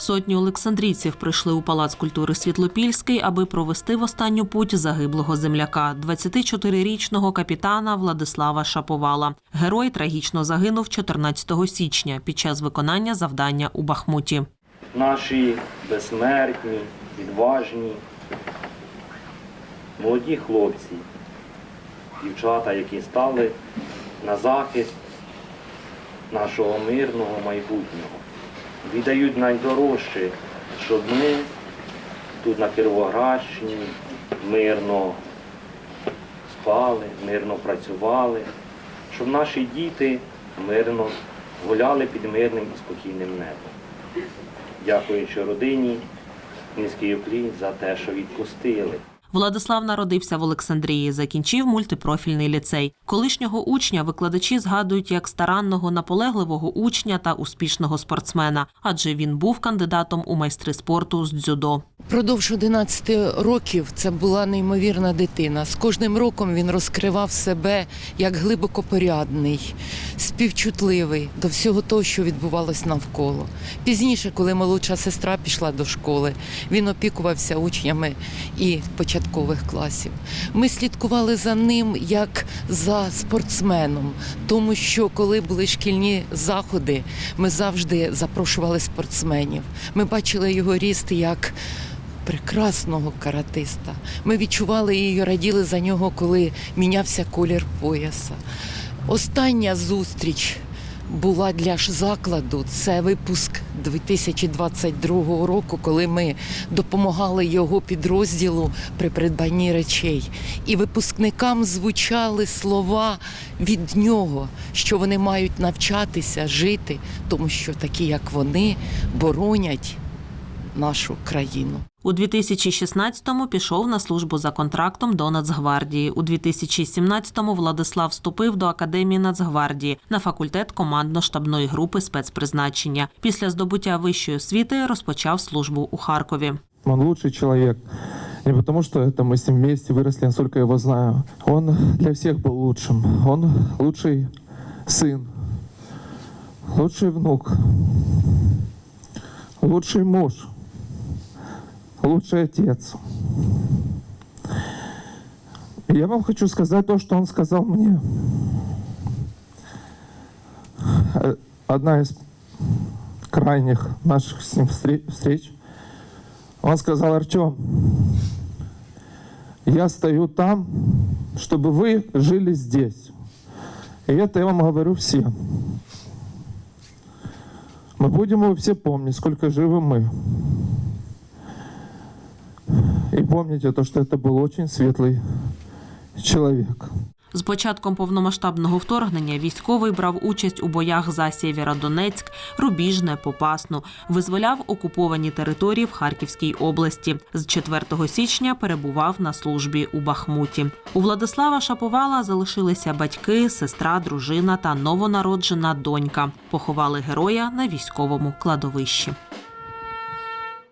Сотні олександрійців прийшли у палац культури Світлопільський, аби провести в останню путь загиблого земляка, 24-річного капітана Владислава Шаповала. Герой трагічно загинув 14 січня під час виконання завдання у Бахмуті. наші безсмертні, відважні, молоді хлопці, дівчата, які стали на захист нашого мирного майбутнього, віддають найдорожче, щоб ми тут на Кировоградщині мирно спали, мирно працювали, щоб наші діти мирно гуляли під мирним і спокійним небом дякуючи родині, низький уклін за те, що відпустили. Владислав народився в Олександрії, закінчив мультипрофільний ліцей. Колишнього учня викладачі згадують як старанного, наполегливого учня та успішного спортсмена, адже він був кандидатом у майстри спорту з дзюдо. Продовж 11 років це була неймовірна дитина. З кожним роком він розкривав себе як глибокопорядний, співчутливий до всього того, що відбувалось навколо. Пізніше, коли молодша сестра пішла до школи, він опікувався учнями і початкових класів. Ми слідкували за ним як за спортсменом, тому що коли були шкільні заходи, ми завжди запрошували спортсменів. Ми бачили його ріст як прекрасного каратиста. Ми відчували і раділи за нього, коли мінявся колір пояса. Остання зустріч була для ж закладу. Це випуск 2022 року, коли ми допомагали його підрозділу при придбанні речей. І випускникам звучали слова від нього, що вони мають навчатися жити, тому що такі, як вони, боронять нашу країну. У 2016-му пішов на службу за контрактом до Нацгвардії. У 2017-му Владислав вступив до Академії Нацгвардії на факультет командно-штабної групи спецпризначення. Після здобуття вищої освіти розпочав службу у Харкові. Он лучший человек. Не потому, что это мы с ним вместе выросли, насколько я его знаю. Он для всех был лучшим. Он лучший сын, лучший внук, лучший муж, лучший отец. И я вам хочу сказать то, что он сказал мне. Э, Одна из крайних наших с ним встре- встреч. Он сказал, Артем, я стою там, чтобы вы жили здесь. И это я вам говорю всем. Мы будем его все помнить, сколько живы мы. И помните то, что это был очень светлый человек. З початком повномасштабного вторгнення військовий брав участь у боях за Сєвєродонецьк, Рубіжне, Попасну, визволяв окуповані території в Харківській області. З 4 січня перебував на службі у Бахмуті. У Владислава Шаповала залишилися батьки, сестра, дружина та новонароджена донька. Поховали героя на військовому кладовищі.